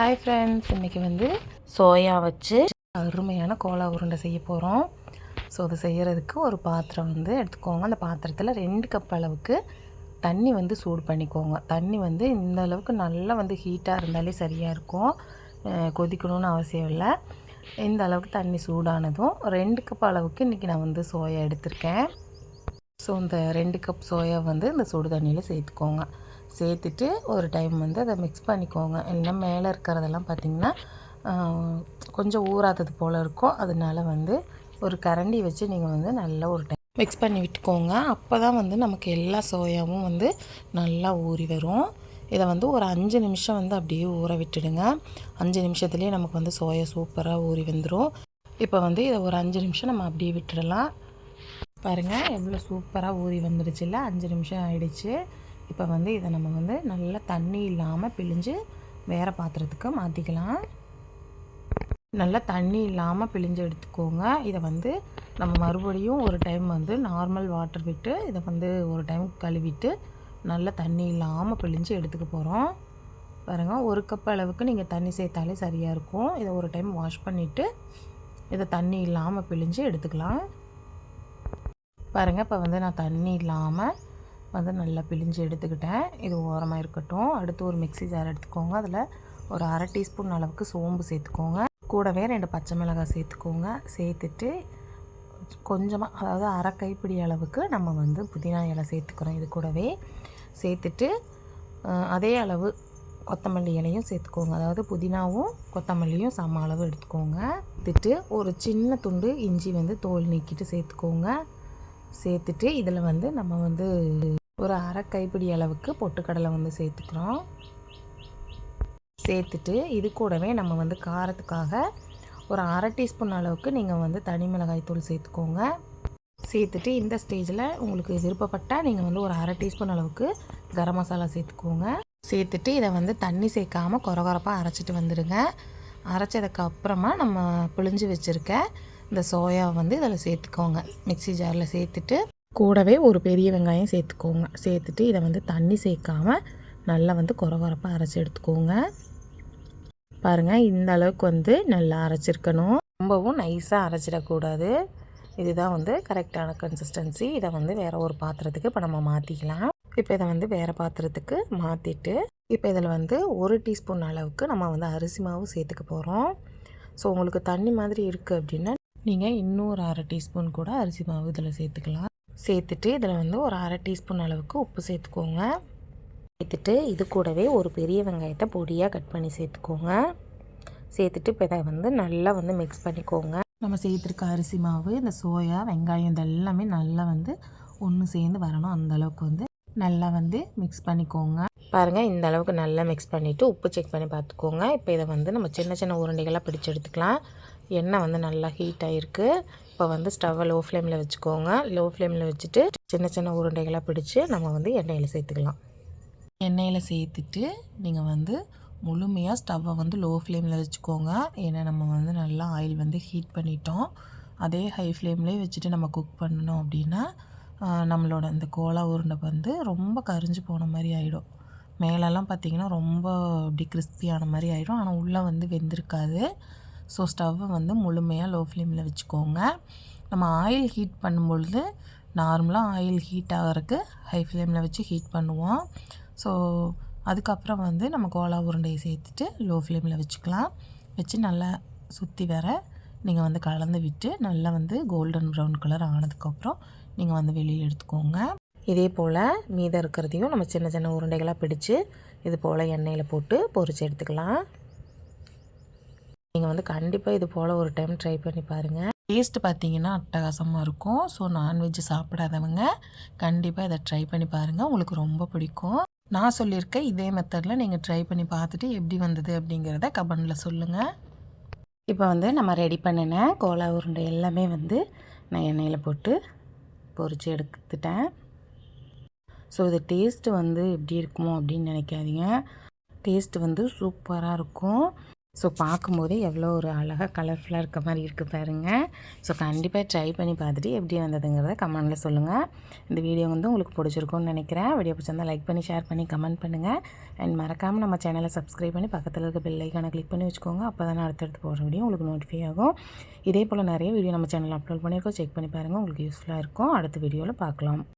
Hi friends இன்றைக்கி வந்து soya வச்சு அருமையான கோலா உருண்டை செய்ய போகிறோம் ஸோ அது செய்கிறதுக்கு ஒரு பாத்திரம் வந்து எடுத்துக்கோங்க. அந்த பாத்திரத்தில் ரெண்டு கப் அளவுக்கு தண்ணி வந்து சூடு பண்ணிக்கோங்க. தண்ணி வந்து இந்த அளவுக்கு நல்லா வந்து ஹீட்டாக இருந்தாலே சரியாக இருக்கும். கொதிக்கணும்னு அவசியம் இல்லை. இந்த அளவுக்கு தண்ணி சூடானதும் ரெண்டு கப் அளவுக்கு இன்றைக்கி நான் வந்து சோயா எடுத்திருக்கேன். ஸோ இந்த ரெண்டு கப் சோயா வந்து இந்த சுடு தண்ணியில் சேர்த்துக்கோங்க. சேர்த்துட்டு ஒரு டைம் வந்து அதை மிக்ஸ் பண்ணிக்கோங்க. இல்லைன்னா மேலே இருக்கிறதெல்லாம் பார்த்திங்கன்னா கொஞ்சம் ஊறாதது போல் இருக்கும். அதனால வந்து ஒரு கரண்டி வச்சு நீங்கள் வந்து நல்லா ஒரு டைம் மிக்ஸ் பண்ணி விட்டுக்கோங்க. அப்போ தான் வந்து நமக்கு எல்லா சோயாவும் வந்து நல்லா ஊறி வரும். இதை வந்து ஒரு அஞ்சு நிமிஷம் வந்து அப்படியே ஊற விட்டுடுங்க. அஞ்சு நிமிஷத்துலேயே நமக்கு வந்து சோயா சூப்பராக ஊறி வந்துடும் இப்போ வந்து இதை ஒரு அஞ்சு நிமிஷம் நம்ம அப்படியே விட்டுடலாம். பாருங்கள் எவ்வளோ சூப்பராக ஊறி வந்துடுச்சு இல்லை? அஞ்சு நிமிஷம் ஆயிடுச்சு. இப்போ வந்து இதை நம்ம வந்து நல்லா தண்ணி இல்லாமல் பிழிஞ்சு வேறு பாத்திரத்துக்கு மாற்றிக்கலாம் நல்லா தண்ணி இல்லாமல் பிழிஞ்சு எடுத்துக்கோங்க. இதை வந்து நம்ம மறுபடியும் ஒரு டைம் வந்து நார்மல் வாட்டர் விட்டு இதை வந்து ஒரு டைம் கழுவிட்டு நல்லா தண்ணி இல்லாமல் பிழிஞ்சு எடுத்துக்க போகிறோம் பாருங்கள் ஒரு கப் அளவுக்கு நீங்கள் தண்ணி சேர்த்தாலே சரியாக இருக்கும். இதை ஒரு டைம் வாஷ் பண்ணிவிட்டு இதை தண்ணி இல்லாமல் பிழிஞ்சு எடுத்துக்கலாம். பாருங்கள் இப்போ வந்து நான் தண்ணி இல்லாமல் வந்து நல்லா பிழிஞ்சு எடுத்துக்கிட்டேன். இது ஓரமாக இருக்கட்டும். அடுத்து ஒரு மிக்ஸி ஜார் எடுத்துக்கோங்க. அதில் ஒரு அரை டீஸ்பூன் அளவுக்கு சோம்பு சேர்த்துக்கோங்க. கூடவே ரெண்டு பச்சை மிளகாய் சேர்த்துக்கோங்க. சேர்த்துட்டு கொஞ்சமாக அதாவது அரை கைப்பிடி அளவுக்கு நம்ம வந்து புதினா இலை சேர்த்துக்கிறோம். இது கூடவே சேர்த்துட்டு அதே அளவு கொத்தமல்லி இலையும் சேர்த்துக்கோங்க. அதாவது புதினாவும் கொத்தமல்லியும் சம அளவு எடுத்துக்கோங்க. எடுத்துட்டு ஒரு சின்ன துண்டு இஞ்சி வந்து தோல் நீக்கிட்டு சேர்த்துக்கோங்க. சேர்த்துட்டு இதில் வந்து நம்ம வந்து ஒரு அரை கைப்பிடி அளவுக்கு பொட்டுக்கடலை வந்து சேர்த்துக்கிறோம். சேர்த்துட்டு இது கூடவே நம்ம வந்து காரத்துக்காக ஒரு அரை டீஸ்பூன் அளவுக்கு நீங்கள் வந்து தனி மிளகாய் தூள் சேர்த்துக்கோங்க. சேர்த்துட்டு இந்த ஸ்டேஜில் உங்களுக்கு விருப்பப்பட்டால் நீங்கள் வந்து ஒரு அரை டீஸ்பூன் அளவுக்கு கரம் மசாலா சேர்த்துக்கோங்க. சேர்த்துட்டு இதை வந்து தண்ணி சேர்க்காமல் குறகுறப்பாக அரைச்சிட்டு வந்துடுங்க அரைச்சதுக்கு அப்புறமா நம்ம பிழிஞ்சு வச்சுருக்க இந்த சோயாவை வந்து இதில் சேர்த்துக்கோங்க. மிக்ஸி ஜாரில் சேர்த்துட்டு கூடவே ஒரு பெரிய வெங்காயம் சேர்த்துக்கோங்க. சேர்த்துட்டு இதை வந்து தண்ணி சேர்க்காம நல்லா வந்து கொரகொரப்பாக அரைச்சி எடுத்துக்கோங்க. பாருங்கள் இந்த அளவுக்கு வந்து நல்லா அரைச்சிருக்கணும். ரொம்பவும் நைஸாக அரைச்சிடக்கூடாது. இதுதான் வந்து கரெக்டான கன்சிஸ்டன்சி இதை வந்து வேறு ஒரு பாத்திரத்துக்கு இப்போ நம்ம மாற்றிக்கலாம் இப்போ இதை வந்து வேறு பாத்திரத்துக்கு மாற்றிட்டு இப்போ இதில் வந்து ஒரு டீஸ்பூன் அளவுக்கு நம்ம வந்து அரிசி மாவு சேர்த்துக்க போகிறோம் ஸோ உங்களுக்கு தண்ணி மாதிரி இருக்குது அப்படின்னா நீங்கள் இன்னொரு அரை டீஸ்பூன் கூட அரிசி மாவு இதில் சேர்த்துக்கலாம். சேர்த்துட்டு இதில் வந்து ஒரு அரை டீஸ்பூன் அளவுக்கு உப்பு சேர்த்துக்கோங்க. சேர்த்துட்டு இது கூடவே ஒரு பெரிய வெங்காயத்தை பொடியாக கட் பண்ணி சேர்த்துக்கோங்க. சேர்த்துட்டு இப்போ இதை வந்து நல்லா வந்து மிக்ஸ் பண்ணிக்கோங்க. நம்ம சேர்த்துருக்க அரிசி மாவு இந்த சோயா வெங்காயம் இது எல்லாமே நல்லா வந்து ஒன்று சேர்ந்து வரணும் அந்த அளவுக்கு வந்து நல்லா வந்து மிக்ஸ் பண்ணிக்கோங்க. பாருங்கள் இந்த அளவுக்கு நல்லா மிக்ஸ் பண்ணிவிட்டு உப்பு செக் பண்ணி பார்த்துக்கோங்க. இப்போ இதை வந்து நம்ம சின்ன சின்ன உருண்டைகளாக பிடிச்சு எடுத்துக்கலாம். எண்ணெய் வந்து நல்லா ஹீட் ஆகிருக்கு இப்போ வந்து ஸ்டவ்வை லோ ஃப்ளேமில் வச்சுக்கோங்க. லோ ஃப்ளேமில் வச்சுட்டு சின்ன சின்ன உருண்டைகளாக பிடிச்சி நம்ம வந்து எண்ணெயில் சேர்த்துக்கலாம். எண்ணெயில் சேர்த்துட்டு நீங்கள் வந்து முழுமையாக ஸ்டவ்வை வந்து லோ ஃப்ளேமில் வச்சுக்கோங்க. ஏன்னா நம்ம வந்து நல்லா ஆயில் வந்து ஹீட் பண்ணிட்டோம். அதே ஹை ஃப்ளேம்லேயே வச்சுட்டு நம்ம குக் பண்ணணும் அப்படின்னா நம்மளோட இந்த கோலா உருண்டை வந்து ரொம்ப கரிஞ்சு போன மாதிரி ஆகிடும் மேலெல்லாம் பார்த்திங்கன்னா ரொம்ப அப்படி கிறிஸ்பியான மாதிரி ஆகிடும் ஆனால் உள்ளே வந்து வெந்திருக்காது. ஸோ ஸ்டவ்வை வந்து முழுமையாக லோ ஃப்ளேமில் வச்சுக்கோங்க. நம்ம ஆயில் ஹீட் பண்ணும்பொழுது நார்மலாக ஆயில் ஹீட் ஆகிறதுக்கு ஹை ஃப்ளேமில் வச்சு ஹீட் பண்ணுவோம். ஸோ அதுக்கப்புறம் வந்து நம்ம கோலா உருண்டையை சேர்த்துட்டு லோ ஃப்ளேமில் வச்சுக்கலாம். வச்சு நல்லா சுற்றி வர நீங்கள் வந்து கலந்து விட்டு நல்லா வந்து கோல்டன் ப்ரௌன் கலர் ஆனதுக்கப்புறம் நீங்கள் வந்து வெளியில் எடுத்துக்கோங்க. இதே போல் மீதம் இருக்கிறதையும் நம்ம சின்ன சின்ன உருண்டைகளாக பிடிச்சு இது போல் எண்ணெயில் போட்டு பொறிச்சு எடுத்துக்கலாம். நீங்கள் வந்து கண்டிப்பாக இது போல் ஒரு டைம் ட்ரை பண்ணி பாருங்கள் டேஸ்ட் பார்த்தீங்கன்னா அட்டகாசமாக இருக்கும். ஸோ நான்வெஜ் சாப்பிடாதவங்க கண்டிப்பாக இதை ட்ரை பண்ணி பாருங்கள் உங்களுக்கு ரொம்ப பிடிக்கும். நான் சொல்லியிருக்க இதே மெத்தடில் நீங்கள் ட்ரை பண்ணி பார்த்துட்டு எப்படி வந்தது அப்படிங்கிறத கமெண்டில் சொல்லுங்கள் இப்போ வந்து நம்ம ரெடி பண்ணின கோலா உருண்டை எல்லாமே வந்து நான் எண்ணெயில் போட்டு பொறிச்சு எடுத்துட்டேன். ஸோ இது டேஸ்ட்டு வந்து எப்படி இருக்குமோ அப்படின்னு நினைக்காதீங்க. டேஸ்ட் வந்து சூப்பராக இருக்கும். ஸோ பார்க்கும்போதே எவ்வளோ ஒரு அழகாக கலர்ஃபுல்லாக இருக்க மாதிரி இருக்குது பாருங்கள் ஸோ கண்டிப்பாக ட்ரை பண்ணி பார்த்துட்டு எப்படி வந்ததுங்கிறத கமெண்டில் சொல்லுங்கள் இந்த வீடியோ வந்து உங்களுக்கு பிடிச்சிருக்கும்னு நினைக்கிறேன். வீடியோ பிடிச்சிருந்தா லைக் பண்ணி ஷேர் பண்ணி கமெண்ட் பண்ணுங்கள் அண்ட் மறக்காமல் நம்ம சேனலை சப்ஸ்கிரைப் பண்ணி பக்கத்தில் இருக்க பெல் ஐக்கானை கிளிக் பண்ணி வச்சுக்கோங்க. அப்போ தான் அடுத்தடுத்து போகிற வீடியோ உங்களுக்கு நோட்டிஃபை ஆகும். இதே போல் நிறைய வீடியோ நம்ம சேனலில் அப்லோட் பண்ணியிருக்கோம். செக் பண்ணி பாருங்கள் உங்களுக்கு யூஸ்ஃபுல்லாக இருக்கும். அடுத்த வீடியோவில் பார்க்கலாம்.